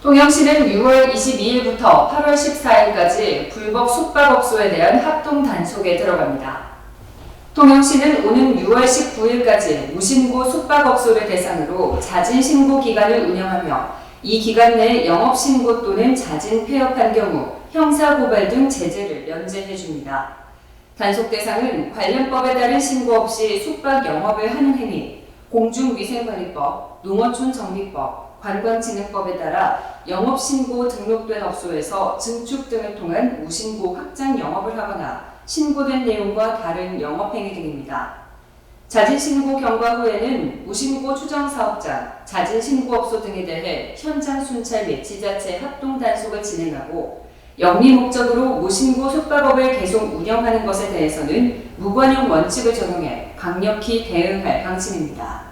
통영시는 6월 22일부터 8월 14일까지 불법 숙박업소에 대한 합동 단속에 들어갑니다. 통영시는 오는 6월 19일까지 무신고 숙박업소를 대상으로 자진 신고 기간을 운영하며 이 기간 내 영업 신고 또는 자진 폐업한 경우 형사 고발 등 제재를 면제해 줍니다. 단속 대상은 관련법에 따른 신고 없이 숙박 영업을 하는 행위, 공중위생관리법, 농어촌 정비법, 관광진흥법에 따라 영업신고 등록된 업소에서 증축 등을 통한 무신고 확장 영업을 하거나 신고된 내용과 다른 영업행위 등입니다. 자진신고 경과 후에는 무신고 추정사업자, 자진신고업소 등에 대해 현장 순찰 매치 자체 합동 단속을 진행하고 영리 목적으로 무신고 숙박업을 계속 운영하는 것에 대해서는 무관용 원칙을 적용해 강력히 대응할 방침입니다.